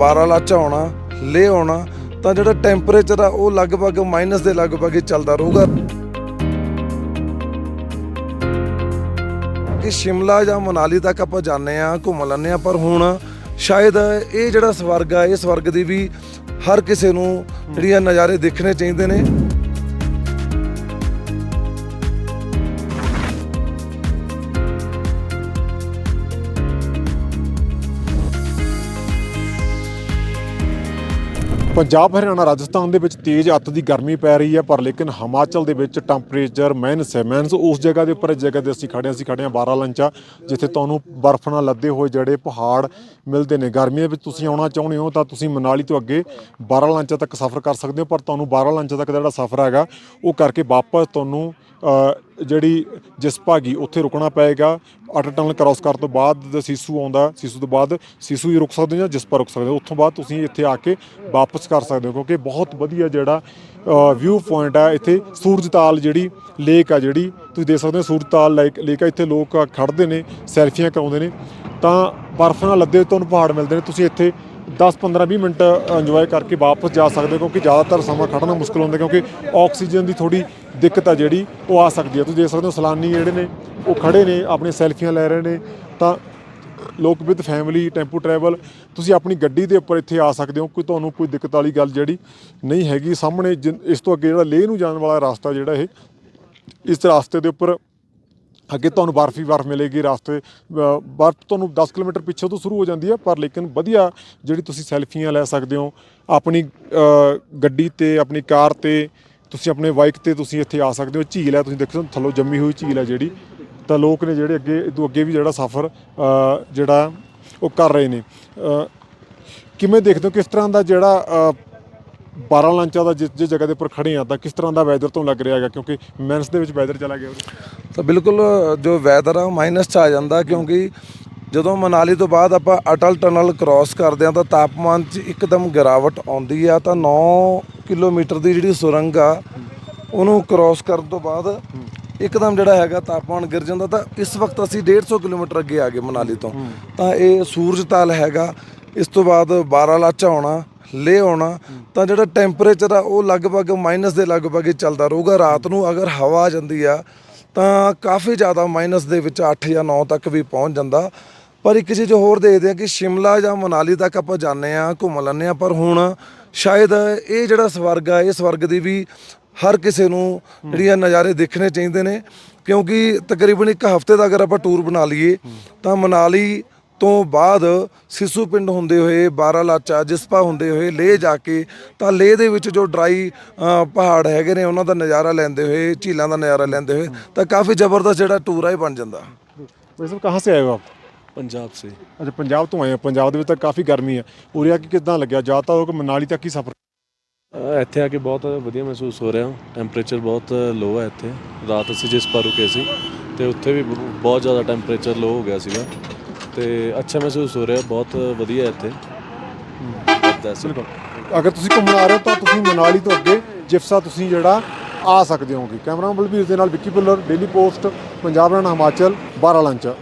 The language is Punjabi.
ਬਾਰਾਲਾਚਾ ਆਉਣਾ ਲੇ ਆਉਣਾ ਤਾਂ ਜਿਹੜਾ ਟੈਂਪਰੇਚਰ ਆ ਉਹ ਲਗਭਗ ਮਾਈਨਸ ਦੇ ਲਗਭਗ ਹੀ ਚੱਲਦਾ ਰਹੂਗਾ। ਕਿ ਸ਼ਿਮਲਾ ਜਾਂ ਮਨਾਲੀ ਤੱਕ ਆਪਾਂ ਜਾਂਦੇ ਆ ਘੁੰਮ ਲੈਂਦੇ ਆ ਪਰ ਹੁਣ ਸ਼ਾਇਦ ਇਹ ਜਿਹੜਾ ਸਵਰਗ ਆ ਇਹ ਸਵਰਗ ਦੀ ਵੀ ਹਰ ਕਿਸੇ ਨੂੰ ਜਿਹੜੀਆਂ ਨਜ਼ਾਰੇ ਦੇਖਣੇ ਚਾਹੀਦੇ ਨੇ। ਪੰਜਾਬ, ਹਰਿਆਣਾ, ਰਾਜਸਥਾਨ ਦੇ ਵਿੱਚ ਤੇਜ਼ ਅੱਤ ਦੀ ਗਰਮੀ ਪੈ ਰਹੀ ਹੈ, ਪਰ ਲੇਕਿਨ ਹਿਮਾਚਲ ਦੇ ਵਿੱਚ ਟੈਂਪਰੇਚਰ ਮਾਈਨਸ ਹੈ ਮਾਈਨਸ ਉਸ ਜਗ੍ਹਾ ਦੇ ਉੱਪਰ, ਇਸ ਜਗ੍ਹਾ ਤੇ ਅਸੀਂ ਖੜੇ ਹਾਂ, ਅਸੀਂ ਖੜੇ ਹਾਂ 12 ਲੰਚਾ ਜਿੱਥੇ ਤੁਹਾਨੂੰ ਬਰਫ਼ ਨਾਲ ਲੱਦੇ ਹੋਏ ਜਿਹੜੇ ਪਹਾੜ ਮਿਲਦੇ ਨੇ। ਗਰਮੀਆਂ ਵਿੱਚ ਤੁਸੀਂ ਆਉਣਾ ਚਾਹੁੰਦੇ ਹੋ ਤਾਂ ਤੁਸੀਂ ਮਨਾਲੀ ਤੋਂ ਅੱਗੇ 12 ਲੰਚਾ ਤੱਕ ਸਫ਼ਰ ਕਰ ਸਕਦੇ ਹੋ, ਪਰ ਤੁਹਾਨੂੰ 12 ਲੰਚਾ ਤੱਕ ਜਿਹੜਾ ਸਫ਼ਰ ਹੈਗਾ, ਉਹ ਕਰਕੇ ਵਾਪਸ ਤੁਹਾਨੂੰ ਜਿਹੜੀ ਜਿਸ ਭਾਗੀ ਉੱਥੇ ਰੁਕਣਾ ਪਏਗਾ ਅਟਲ ਟਨਲ ਕ੍ਰਾਸ ਕਰਨ ਤੋਂ ਬਾਅਦ ਸੀਸੂ ਆਉਂਦਾ, ਸੀਸੂ ਤੋਂ ਬਾਅਦ ਸੀਸੂ ਹੀ ਰੁਕ ਸਕਦੇ ਹੋ ਜਾਂ ਜਿਸ ਪਰ ਰੁਕ ਸਕਦੇ ਹੋ। ਉੱਥੋਂ ਬਾਅਦ ਤੁਸੀਂ ਇੱਥੇ ਆ ਕੇ ਵਾਪਸ ਕਰ ਸਕਦੇ ਹੋ, ਕਿਉਂਕਿ ਬਹੁਤ ਵਧੀਆ ਜਿਹੜਾ ਵਿਊ ਪੁਆਇੰਟ ਆ ਇੱਥੇ। ਸੂਰਜਤਾਲ ਜਿਹੜੀ ਲੇਕ ਆ ਜਿਹੜੀ, ਤੁਸੀਂ ਦੇਖ ਸਕਦੇ ਹੋ ਸੂਰਜਤਾਲ ਲੇਕ ਲੇਕ ਆ, ਇੱਥੇ ਲੋਕ ਖੜਦੇ ਨੇ, ਸੈਲਫੀਆਂ ਕਰਾਉਂਦੇ ਨੇ। ਤਾਂ ਬਰਫ਼ ਨਾਲ ਲੱਦੇ ਹੋਏ ਤੁਹਾਨੂੰ ਪਹਾੜ ਮਿਲਦੇ ਨੇ। ਤੁਸੀਂ ਇੱਥੇ 10 15 20 ਮਿੰਟ ਇੰਜੋਏ ਕਰਕੇ ਵਾਪਸ ਜਾ ਸਕਦੇ ਹੋ, ਕਿਉਂਕਿ ਜ਼ਿਆਦਾਤਰ ਸਮਾਂ ਖੜਨਾ ਮੁਸ਼ਕਲ ਹੁੰਦਾ, ਕਿਉਂਕਿ ਆਕਸੀਜਨ ਦੀ ਥੋੜੀ ਦਿੱਕਤ ਆ ਜਿਹੜੀ, ਉਹ ਆ ਸਕਦੀ ਹੈ ਤੁਸੀਂ ਦੇਖ ਸਕਦੇ ਹੋ, ਸਲਾਨੀ ਜਿਹੜੇ ਨੇ, ਉਹ ਖੜੇ ਨੇ ਆਪਣੀ ਸੈਲਫੀਆਂ ਲੈ ਰਹੇ ਨੇ, ਤਾਂ ਲੋਕ ਵਿਦ ਫੈਮਿਲੀ ਟੈਂਪੂ ਟਰੈਵਲ ਤੁਸੀਂ ਆਪਣੀ ਗੱਡੀ ਦੇ ਉੱਪਰ ਇੱਥੇ ਆ ਸਕਦੇ ਹੋ, ਕੋਈ ਤੁਹਾਨੂੰ ਕੋਈ ਦਿੱਕਤ ਵਾਲੀ ਗੱਲ ਜਿਹੜੀ ਨਹੀਂ ਹੈਗੀ ਸਾਹਮਣੇ, ਜਿ- ਇਸ ਤੋਂ ਅੱਗੇ ਜਿਹੜਾ ਲੇਹ ਨੂੰ ਜਾਣ ਵਾਲਾ ਰਸਤਾ ਜਿਹੜਾ ਇਹ, ਇਸ ਰਸਤੇ ਦੇ ਉੱਪਰ ਅੱਗੇ ਤੁਹਾਨੂੰ ਬਰਫ਼ ਹੀ ਬਰਫ਼ ਮਿਲੇਗੀ ਰਸਤੇ ਬਰਫ਼ ਤੁਹਾਨੂੰ 10 ਕਿਲੋਮੀਟਰ ਪਿੱਛੇ ਤੋਂ ਸ਼ੁਰੂ ਹੋ ਜਾਂਦੀ ਹੈ, ਪਰ ਲੇਕਿਨ ਵਧੀਆ ਜਿਹੜੀ ਤੁਸੀਂ ਸੈਲਫੀਆਂ ਲੈ ਸਕਦੇ ਹੋ, ਆਪਣੀ ਗੱਡੀ ਤੇ, ਆਪਣੀ ਕਾਰ ਤੇ, ਤੁਸੀਂ ਆਪਣੇ ਬਾਈਕ ਤੇ ਤੁਸੀਂ ਇੱਥੇ ਆ ਸਕਦੇ ਹੋ, ਝੀਲ ਹੈ, ਤੁਸੀਂ ਦੇਖੋ ਥੱਲੋਂ ਜੰਮੀ ਹੋਈ ਝੀਲ ਹੈ ਜਿਹੜੀ, ਤਾਂ ਲੋਕ ਨੇ ਜਿਹੜੇ ਅੱਗੇ ਤੋਂ ਅੱਗੇ ਵੀ ਜਿਹੜਾ ਸਫ਼ਰ ਜਿਹੜਾ ਉਹ ਕਰ ਰਹੇ ਨੇ। ਕਿਵੇਂ ਦੇਖਦੇ ਹੋ ਕਿਸ ਤਰ੍ਹਾਂ ਦਾ ਜਿਹੜਾ 12 ਲਾਂਚਾ ਦਾ ਜਿਸ ਜਿਸ ਜਗ੍ਹਾ ਦੇ ਉੱਪਰ ਖੜੇ ਆ ਤਾਂ ਕਿਸ ਤਰ੍ਹਾਂ ਦਾ ਵੈਦਰ ਤੋਂ ਲੱਗ ਰਿਹਾ ਹੈਗਾ? ਕਿਉਂਕਿ ਮੈਨਸ ਦੇ ਵਿੱਚ ਵੈਦਰ ਚਲਾ ਗਿਆ ਤਾਂ ਬਿਲਕੁਲ ਜੋ ਵੈਦਰ ਆ ਮਾਈਨਸ ਚ ਆ ਜਾਂਦਾ ਕਿਉਂਕਿ ਜਦੋਂ ਮਨਾਲੀ ਤੋਂ ਬਾਅਦ ਆਪਾਂ ਅਟਲ ਟਨਲ ਕ੍ਰਾਸ ਕਰਦੇ ਆ ਤਾਂ ਤਾਪਮਾਨ 'ਚ ਇੱਕਦਮ ਗਿਰਾਵਟ ਆਉਂਦੀ ਆ ਤਾਂ 9 ਕਿਲੋਮੀਟਰ ਦੀ ਜਿਹੜੀ ਸੁਰੰਗ ਆ ਉਹਨੂੰ ਕ੍ਰਾਸ ਕਰਨ ਤੋਂ ਬਾਅਦ ਇੱਕਦਮ ਜਿਹੜਾ ਹੈਗਾ ਤਾਪਮਾਨ ਗਿਰ ਜਾਂਦਾ ਤਾਂ ਇਸ ਵਕਤ ਅਸੀਂ 150 ਕਿਲੋਮੀਟਰ ਅੱਗੇ ਆ ਗਏ ਮਨਾਲੀ ਤੋਂ। ਤਾਂ ਇਹ ਸੂਰਜਤਾਲ ਹੈਗਾ। ਇਸ ਤੋਂ ਬਾਅਦ ਬਾਰਾਲਾਚਾ ਆਉਣਾ ਲੇ ਆਉਣਾ, ਤਾਂ ਜਿਹੜਾ ਟੈਂਪਰੇਚਰ ਆ, ਉਹ ਲਗਭਗ ਮਾਈਨਸ ਦੇ ਲਗਭਗ ਹੀ ਚੱਲਦਾ ਰਹੂਗਾ। ਰਾਤ ਨੂੰ ਅਗਰ ਹਵਾ ਆ ਜਾਂਦੀ ਆ, ਤਾਂ ਕਾਫੀ ਜ਼ਿਆਦਾ ਮਾਈਨਸ ਦੇ ਵਿੱਚ 8 ਜਾਂ 9 ਤੱਕ ਵੀ ਪਹੁੰਚ ਜਾਂਦਾ। ਪਰ ਇੱਕ ਚੀਜ਼ ਹੋਰ ਦੇਖਦੇ ਆ ਕਿ ਸ਼ਿਮਲਾ ਜਾਂ ਮਨਾਲੀ ਤੱਕ ਆਪਾਂ ਜਾਂਦੇ ਆ ਘੁੰਮ ਲੈਂਦੇ ਆ ਪਰ ਹੁਣ ਸ਼ਾਇਦ ਇਹ ਜਿਹੜਾ ਸਵਰਗ ਆ, ਇਹ ਸਵਰਗ ਦੀ ਵੀ ਹਰ ਕਿਸੇ ਨੂੰ ਜਿਹੜੀਆਂ ਨਜ਼ਾਰੇ ਦੇਖਣੇ ਚਾਹੀਦੇ ਨੇ। ਕਿਉਂਕਿ ਤਕਰੀਬਨ ਇੱਕ ਹਫ਼ਤੇ ਦਾ ਅਗਰ ਆਪਾਂ ਟੂਰ ਬਣਾ ਲਈਏ, ਤਾਂ ਮਨਾਲੀ ਤੋਂ ਬਾਅਦ ਸਿਸੂ ਪਿੰਡ ਹੁੰਦੇ ਹੋਏ ਬਾਰਾਲਾਚਾ ਜਿਸਪਾ ਹੁੰਦੇ ਹੋਏ ਲੇਹ ਜਾ ਕੇ ਤਾਂ ਲੇਹ ਦੇ ਵਿੱਚ ਜੋ ਡਰਾਈ ਅ, ਪਹਾੜ ਹੈਗੇ ਨੇ ਉਹਨਾਂ ਦਾ ਨਜ਼ਾਰਾ ਲੈਂਦੇ ਹੋਏ ਝੀਲਾਂ ਦਾ ਨਜ਼ਾਰਾ ਲੈਂਦੇ ਹੋਏ ਤਾਂ ਕਾਫੀ ਜ਼ਬਰਦਸਤ ਜਿਹੜਾ ਟੂਰ ਆ ਇਹ ਬਣ ਜਾਂਦਾ वैसे कहाँ से आए हो आप पंजाब से अच्छा पंजाब तो आए हो पंजाब ਦੇ ਵਿੱਚ ਤਾਂ ਕਾਫੀ ਗਰਮੀ ਹੈ ਉਰੇ ਆ ਕੇ ਕਿਦਾਂ ਲੱਗਿਆ ਜਾਂ ਤਾਂ ਹੋ ਕਿ ਮਨਾਲੀ ਤੱਕ ਹੀ ਸਫ਼ਰ ਅ, ਇੱਥੇ ਆ ਕੇ ਬਹੁਤ ਵਧੀਆ ਮਹਿਸੂਸ ਹੋ ਰਿਹਾ ਟੈਂਪਰੇਚਰ ਬਹੁਤ ਲੋ ਹੈ ਇੱਥੇ ਰਾਤ ਅਸੀਂ ਜਿਸ ਪਰ ਰੁਕੇ ਸੀ ਤੇ ਉੱਥੇ ਵੀ ਬ- ਬਹੁਤ ਜ਼ਿਆਦਾ ਟੈਂਪਰੇਚਰ ਲੋ ਹੋ ਗਿਆ ਸੀਗਾ ਤੇ ਅੱਛਾ ਮਹਿਸੂਸ ਹੋ ਰਿਹਾ, ਬਹੁਤ ਵਧੀਆ ਇੱਥੇ। That's ਅਗਰ ਤੁਸੀਂ ਘੁੰਮਣ ਆ ਰਹੇ ਹੋ, ਤਾਂ ਤੁਸੀਂ ਮਨਾਲੀ ਤੋਂ ਅੱਗੇ ਜਿਫਸਾ ਤੁਸੀਂ ਜਿਹੜਾ ਆ ਸਕਦੇ ਹੋਗੇ। ਕੈਮਰਾ ਬਲਬੀਰ ਦੇ ਨਾਲ ਵਿੱਕੀ ਪੁੱਲਰ ਡੇਲੀ ਪੋਸਟ, ਪੰਜਾਬ ਹਰਿਆਣਾ ਹਿਮਾਚਲ 12